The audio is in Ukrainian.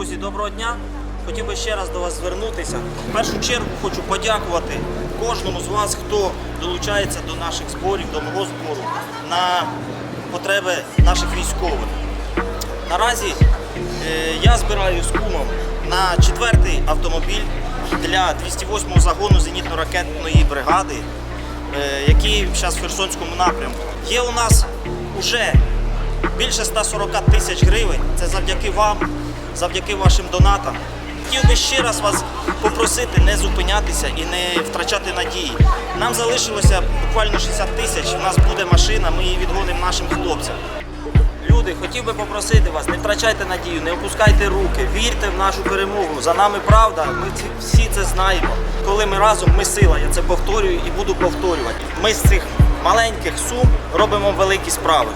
Друзі, доброго дня. Хотів би ще раз до вас звернутися. В першу чергу хочу подякувати кожному з вас, хто долучається до наших зборів, до мого збору на потреби наших військових. Наразі е, я збираю з кумом на четвертий автомобіль для 208-го загону зенітно-ракетної бригади, е, який зараз в Херсонському напрямку. Є у нас уже більше 140 тисяч гривень. Це завдяки вам, завдяки вашим донатам. Хотів би ще раз вас попросити не зупинятися і не втрачати надії. Нам залишилося буквально 60 тисяч. У нас буде машина, ми її відгонимо нашим хлопцям. Люди, хотів би попросити вас, не втрачайте надію, не опускайте руки, вірте в нашу перемогу. За нами правда, ми всі це знаємо. Коли ми разом, ми сила. Я це повторюю і буду повторювати. Ми з цих маленьких сум робимо великі справи.